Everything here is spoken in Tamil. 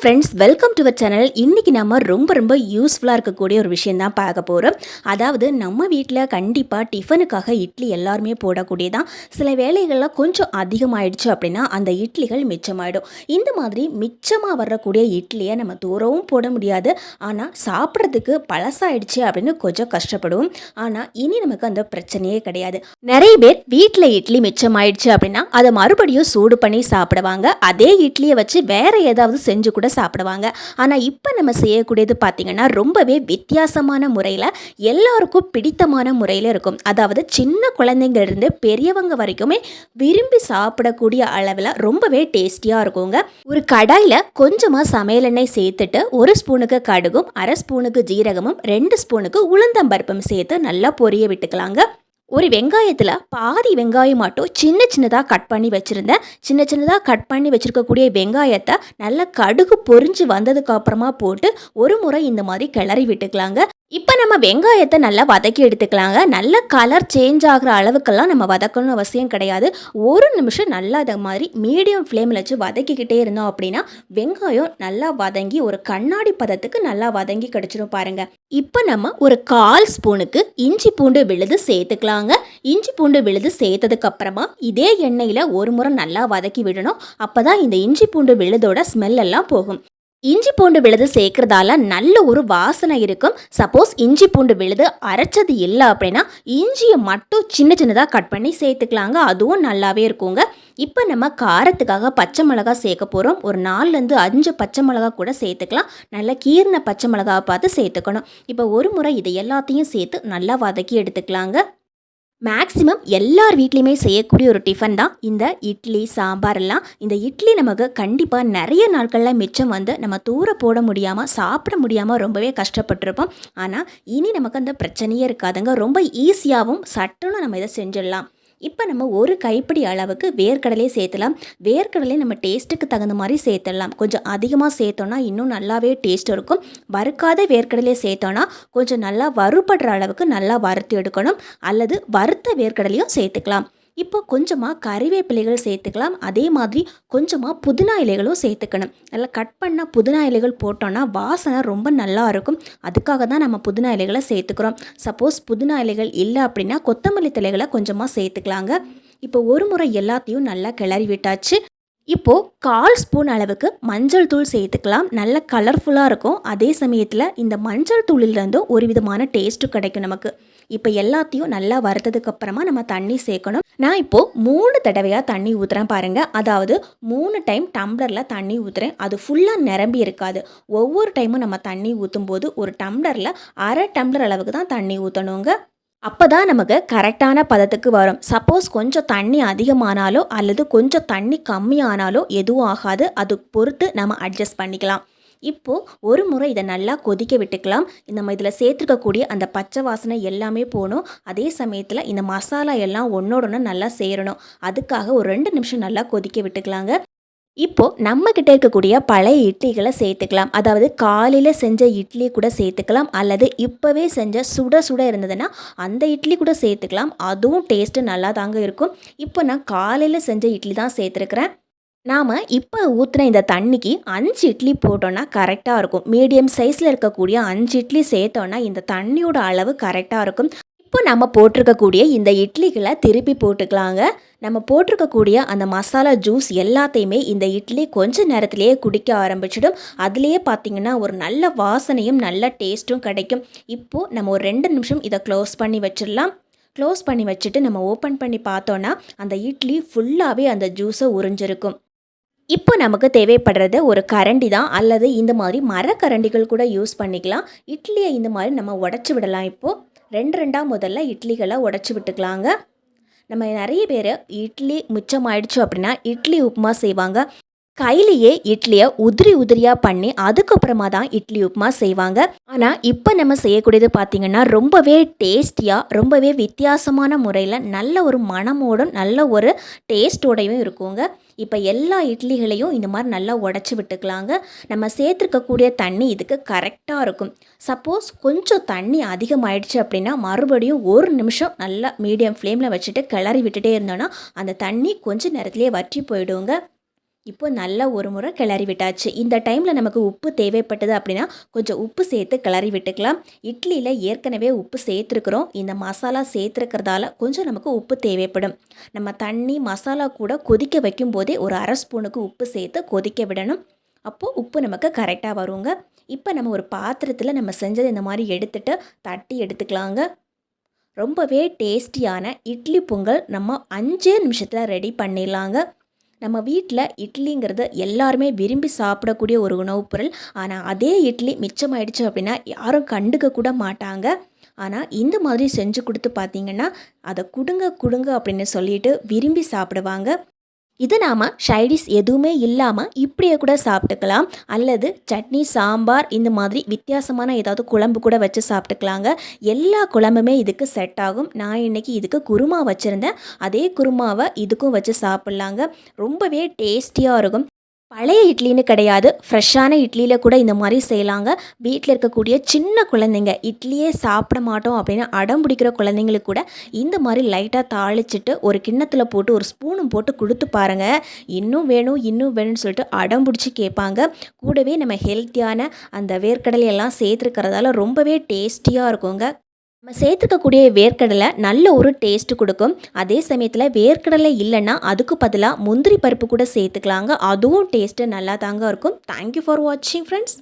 ஃப்ரெண்ட்ஸ் வெல்கம் டு சேனல் இன்றைக்கி நம்ம ரொம்ப ரொம்ப யூஸ்ஃபுல்லாக இருக்கக்கூடிய ஒரு விஷயம் தான் பார்க்க போகிறோம் அதாவது நம்ம வீட்டில் கண்டிப்பாக டிஃபனுக்காக இட்லி எல்லாருமே போடக்கூடியதான். சில வேலைகள்லாம் கொஞ்சம் அதிகமாயிடுச்சு அப்படின்னா அந்த இட்லிகள் மிச்சமாயிடும். இந்த மாதிரி மிச்சமாக வரக்கூடிய இட்லியை நம்ம தூரவும் போட முடியாது. ஆனால் சாப்பிட்றதுக்கு பழசாயிடுச்சு அப்படின்னு கொஞ்சம் கஷ்டப்படுவோம். ஆனால் இனி நமக்கு அந்த பிரச்சனையே கிடையாது. நிறைய பேர் வீட்டில் இட்லி மிச்சமாயிடுச்சு அப்படின்னா அதை மறுபடியும் சூடு பண்ணி சாப்பிடுவாங்க. அதே இட்லியை வச்சு வேறு ஏதாவது செஞ்சு கூட சாப்பிடுவாங்க. ஆனால் இப்போ நம்ம செய்யக்கூடியது பார்த்திங்கன்னா ரொம்பவே வித்தியாசமான முறையில் எல்லாருக்கும் பிடித்தமான முறையில் இருக்கும். அதாவது சின்ன குழந்தைங்கிலிருந்து பெரியவங்க வரைக்குமே விரும்பி சாப்பிடக்கூடிய அளவில் ரொம்பவே டேஸ்டியாக இருக்குங்க. ஒரு கடாயில் கொஞ்சமாக சமையல் எண்ணெய் சேர்த்துட்டு ஒரு ஸ்பூனுக்கு கடுகும் அரை ஸ்பூனுக்கு ஜீரகமும் ரெண்டு ஸ்பூனுக்கு உளுந்தம்பருப்பும் சேர்த்து நல்லா பொரிய விட்டுக்கலாங்க. ஒரு வெங்காயத்தில் பாதி வெங்காயம் மட்டும் சின்ன சின்னதாக கட் பண்ணி வச்சுருந்தேன். சின்ன சின்னதாக கட் பண்ணி வச்சுருக்கக்கூடிய வெங்காயத்தை நல்லா கடுகு பொரிஞ்சு வந்ததுக்கு அப்புறமா போட்டு ஒரு முறை இந்த மாதிரி கிளறி விட்டுக்கலாங்க. இப்போ நம்ம வெங்காயத்தை நல்லா வதக்கி எடுத்துக்கலாங்க. நல்ல கலர் சேஞ்ச் ஆகிற அளவுக்கெல்லாம் நம்ம வதக்கணும்னு அவசியம் கிடையாது. ஒரு நிமிஷம் நல்லா அதை மாதிரி மீடியம் ஃப்ளேமில் வச்சு வதக்கிக்கிட்டே இருந்தோம் அப்படின்னா வெங்காயம் நல்லா வதங்கி ஒரு கண்ணாடி பதத்துக்கு நல்லா வதங்கி கிடச்சிரும் பாருங்கள் இப்போ நம்ம ஒரு கால் ஸ்பூனுக்கு இஞ்சி பூண்டு விழுது சேர்த்துக்கலாங்க. இஞ்சி பூண்டு விழுது சேர்த்ததுக்கப்புறமா இதே எண்ணெயில் ஒரு முறை நல்லா வதக்கி விடணும். அப்போ தான் இந்த இஞ்சி பூண்டு விழுதோட ஸ்மெல் எல்லாம் போகும். இஞ்சி பூண்டு விழுது சேர்க்கறதால நல்ல ஒரு வாசனை இருக்கும். சப்போஸ் இஞ்சி பூண்டு விழுது அரைச்சது இல்லை அப்படின்னா இஞ்சியை மட்டும் சின்ன சின்னதாக கட் பண்ணி சேர்த்துக்கலாங்க. அதுவும் நல்லாவே இருக்குங்க. இப்போ நம்ம காரத்துக்காக பச்சை மிளகா சேர்க்க போகிறோம் ஒரு நாலுலேருந்து அஞ்சு பச்சை மிளகா கூட சேர்த்துக்கலாம். நல்லா கீர்ன பச்சை மிளகாவை பார்த்து சேர்த்துக்கணும். இப்போ ஒரு முறை இதை எல்லாத்தையும் சேர்த்து நல்லா வதக்கி எடுத்துக்கலாங்க. மேக்ஸிமம் எல்லார் வீட்லேயுமே செய்யக்கூடிய ஒரு டிஃபன் தான். இந்த இட்லி சாம்பார் எல்லாம். இந்த இட்லி நமக்கு கண்டிப்பாக நிறைய நாட்களில் மிச்சம் வந்து நம்ம தூர போட முடியாமல் சாப்பிட முடியாமல் ரொம்பவே கஷ்டப்பட்டிருப்போம். ஆனால் இனி நமக்கு அந்த பிரச்சனையே இருக்காதுங்க. ரொம்ப ஈஸியாகவும் சட்டுன்னு நம்ம இதை செஞ்சிடலாம். இப்போ நம்ம ஒரு கைப்பிடி அளவுக்கு வேர்க்கடலையே சேர்த்தலாம். வேர்க்கடலை நம்ம டேஸ்ட்டுக்கு தகுந்த மாதிரி சேர்த்துடலாம். கொஞ்சம் அதிகமாக சேர்த்தோன்னா இன்னும் நல்லாவே டேஸ்ட் இருக்கும். வறுக்காத வேர்க்கடலையே சேர்த்தோன்னா கொஞ்சம் நல்லா வறுபடுற அளவுக்கு நல்லா வறுத்து எடுக்கணும். அல்லது வறுத்த வேர்க்கடலையும் சேர்த்துக்கலாம். இப்போ கொஞ்சமாக கறிவேப்பிலைகள் சேர்த்துக்கலாம். அதே மாதிரி கொஞ்சமாக புதினா இலைகளும் சேர்த்துக்கணும். நல்லா கட் பண்ண புதினா இலைகள் போட்டோன்னா வாசனை ரொம்ப நல்லா இருக்கும். அதுக்காக தான் நம்ம புதினா இலைகளை சேர்த்துக்கிறோம். சப்போஸ் புதினா இலைகள் இல்லை அப்படின்னா கொத்தமல்லி தலைகளை கொஞ்சமாக சேர்த்துக்கலாங்க. இப்போ ஒரு முறை எல்லாத்தையும் நல்லா கிளறி விட்டாச்சு. இப்போது கால் ஸ்பூன் அளவுக்கு மஞ்சள் தூள் சேர்த்துக்கலாம். நல்ல கலர்ஃபுல்லாக இருக்கும். அதே சமயத்தில் இந்த மஞ்சள் தூளிலிருந்தும் ஒரு விதமான டேஸ்ட்டும் கிடைக்கும் நமக்கு. இப்போ எல்லாத்தையும் நல்லா வறுத்ததுக்கு அப்புறமா நம்ம தண்ணி சேர்க்கணும். நான் இப்போது மூணு தடவையாக தண்ணி ஊற்றுறேன் பாருங்கள் அதாவது மூணு டைம் டம்ளரில் தண்ணி ஊற்றுறேன் அது ஃபுல்லாக நிரம்பி இருக்காது. ஒவ்வொரு டைமும் நம்ம தண்ணி ஊற்றும் போது ஒரு டம்ளரில் அரை டம்ளர் அளவுக்கு தான் தண்ணி ஊற்றணுங்க அப்போ தான் நமக்கு கரெக்டான பதத்துக்கு வரும். சப்போஸ் கொஞ்சம் தண்ணி அதிகமானாலோ அல்லது கொஞ்சம் தண்ணி கம்மியானாலோ எதுவும் ஆகாது. அது பொறுத்து நம்ம அட்ஜஸ்ட் பண்ணிக்கலாம். இப்போது ஒரு முறை இதை நல்லா கொதிக்க விட்டுக்கலாம். நம்ம இதில் சேர்த்துருக்கக்கூடிய அந்த பச்சை வாசனை எல்லாமே போகணும் அதே சமயத்தில் இந்த மசாலா எல்லாம் ஒன்றோட ஒன்று நல்லா சேரணும். அதுக்காக ஒரு ரெண்டு நிமிஷம் நல்லா கொதிக்க விட்டுக்கலாங்க. இப்போது நம்மக்கிட்ட இருக்கக்கூடிய பழைய இட்லிகளை சேர்த்துக்கலாம். அதாவது காலையில் செஞ்ச இட்லி கூட சேர்த்துக்கலாம். அல்லது இப்போவே செஞ்ச சுட சுட இருந்ததுன்னா அந்த இட்லி கூட சேர்த்துக்கலாம். அதுவும் டேஸ்ட்டு நல்லா தாங்க இருக்கும். இப்போ நான் காலையில் செஞ்ச இட்லி தான் சேர்த்துருக்குறேன். நாம் இப்போ ஊற்றுன இந்த தண்ணிக்கு அஞ்சு இட்லி போட்டோன்னா கரெக்டாக இருக்கும். மீடியம் சைஸில் இருக்கக்கூடிய அஞ்சு இட்லி சேர்த்தோன்னா இந்த தண்ணியோட அளவு கரெக்டாக இருக்கும். இப்போ நம்ம போட்டிருக்கக்கூடிய இந்த இட்லிகளை திருப்பி போட்டுக்கலாங்க. நம்ம போட்டிருக்கக்கூடிய அந்த மசாலா ஜூஸ் எல்லாத்தையுமே இந்த இட்லி கொஞ்ச நேரத்திலேயே குடிக்க ஆரம்பிச்சிடும். அதுலேயே பார்த்திங்கன்னா ஒரு நல்ல வாசனையும் நல்ல டேஸ்ட்டும் கிடைக்கும். இப்போது நம்ம ஒரு ரெண்டு நிமிஷம் இதை க்ளோஸ் பண்ணி வச்சிடலாம். க்ளோஸ் பண்ணி வச்சுட்டு நம்ம ஓப்பன் பண்ணி பார்த்தோன்னா அந்த இட்லி ஃபுல்லாகவே அந்த ஜூஸை உறிஞ்சிருக்கும். இப்போ நமக்கு தேவைப்படுறது ஒரு கரண்டி தான். அல்லது இந்த மாதிரி மரக்கரண்டிகள் கூட யூஸ் பண்ணிக்கலாம். இட்லியை இந்த மாதிரி நம்ம உடச்சி விடலாம் இப்போது ரெண்டு ரெண்டாக முதல்ல இட்லிகளை உடச்சி விட்டுக்கலாங்க. நம்ம நிறைய பேர் இட்லி மிச்சம் ஆயிடுச்சு அப்படின்னா இட்லி உப்புமா செய்வாங்க. கையிலேயே இட்லியை உதிரி உதிரியாக பண்ணி அதுக்கப்புறமா தான் இட்லி உப்புமா செய்வாங்க. ஆனால் இப்போ நம்ம செய்யக்கூடியது பார்த்திங்கன்னா ரொம்பவே டேஸ்டியாக ரொம்பவே வித்தியாசமான முறையில் நல்ல ஒரு மனமோடும் நல்ல ஒரு டேஸ்டோடையும் இருக்குங்க. இப்போ எல்லா இட்லிகளையும் இந்த மாதிரி நல்லா உடச்சி விட்டுக்கலாங்க. நம்ம சேர்த்துருக்கக்கூடிய தண்ணி இதுக்கு கரெக்டாக இருக்கும். சப்போஸ் கொஞ்சம் தண்ணி அதிகமாயிடுச்சு அப்படின்னா மறுபடியும் ஒரு நிமிஷம் நல்லா மீடியம் ஃப்ளேமில் வச்சுட்டு கிளறி விட்டுட்டே இருந்தோன்னா அந்த தண்ணி கொஞ்சம் நேரத்துலேயே வற்றி போயிடுங்க. இப்போ நல்லா ஒரு முறை கிளறி விட்டாச்சு. இந்த டைமில் நமக்கு உப்பு தேவைப்பட்டது அப்படின்னா கொஞ்சம் உப்பு சேர்த்து கிளறி விட்டுக்கலாம். இட்லியில் ஏற்கனவே உப்பு சேர்த்துருக்குறோம். இந்த மசாலா சேர்த்துருக்கிறதால கொஞ்சம் நமக்கு உப்பு தேவைப்படும். நம்ம தண்ணி மசாலா கூட கொதிக்க வைக்கும் போதே ஒரு அரை ஸ்பூனுக்கு உப்பு சேர்த்து கொதிக்க விடணும். அப்போது உப்பு நமக்கு கரெக்டாக வருங்க. இப்போ நம்ம ஒரு பாத்திரத்தில் நம்ம செஞ்சது இந்த மாதிரி எடுத்துட்டு தட்டி எடுத்துக்கலாங்க. ரொம்பவே டேஸ்டியான இட்லி பொங்கல் நம்ம அஞ்சே நிமிஷத்தில் ரெடி பண்ணிடலாங்க. நம்ம வீட்டில் இட்லிங்கிறது எல்லாருமே விரும்பி சாப்பிடக்கூடிய ஒரு உணவுப் பொருள். ஆனால் அதே இட்லி மிச்சமாயிடுச்சு அப்படின்னா யாரும் கண்டுக்க கூட மாட்டாங்க. ஆனால் இந்த மாதிரி செஞ்சு கொடுத்து பார்த்தீங்கன்னா அதை கொடுங்க கொடுங்க அப்படின்னு சொல்லிட்டு விரும்பி சாப்பிடுவாங்க. இது நாம் ஷைடிஸ் எதுவுமே இல்லாமல் இப்படியே கூட சாப்பிட்டுக்கலாம். அல்லது சட்னி சாம்பார் இந்த மாதிரி வித்தியாசமான ஏதாவது குழம்பு கூட வச்சு சாப்பிட்டுக்கலாங்க. எல்லா குழம்புமே இதுக்கு செட் ஆகும். நான் இன்னைக்கு இதுக்கு குருமா வச்சுருந்தேன். அதே குருமாவை இதுக்கும் வச்சு சாப்பிட்லாங்க. ரொம்பவே டேஸ்டியாக இருக்கும். பழைய இட்லின்னு கிடையாது. ஃப்ரெஷ்ஷான இட்லியில் கூட இந்த மாதிரி செய்யலாங்க. வீட்டில் இருக்கக்கூடிய சின்ன குழந்தைங்க இட்லியே சாப்பிட மாட்டோம் அப்படின்னு அடம் பிடிக்கிற குழந்தைங்களுக்கு கூட இந்த மாதிரி லைட்டாக தாளிச்சிட்டு ஒரு கிண்ணத்தில் போட்டு ஒரு ஸ்பூனும் போட்டு கொடுத்து பாருங்கள் இன்னும் வேணும் இன்னும் வேணும்னு சொல்லிட்டு அடம் பிடிச்சி கேட்பாங்க. கூடவே நம்ம ஹெல்த்தியான அந்த வேர்க்கடலையெல்லாம் சேர்த்துருக்கிறதால ரொம்பவே டேஸ்டியாக இருக்குங்க. நம்ம சேர்த்துக்கக்கூடிய வேர்க்கடலை நல்ல ஒரு டேஸ்ட் கொடுக்கும். அதே சமயத்தில் வேர்க்கடலை இல்லைன்னா அதுக்கு பதிலாக முந்திரி பருப்பு கூட சேர்த்துக்கலாங்க. அதுவும் டேஸ்ட்டு நல்லா தாங்க இருக்கும். தேங்க்யூ ஃபார் வாட்சிங் ஃப்ரெண்ட்ஸ்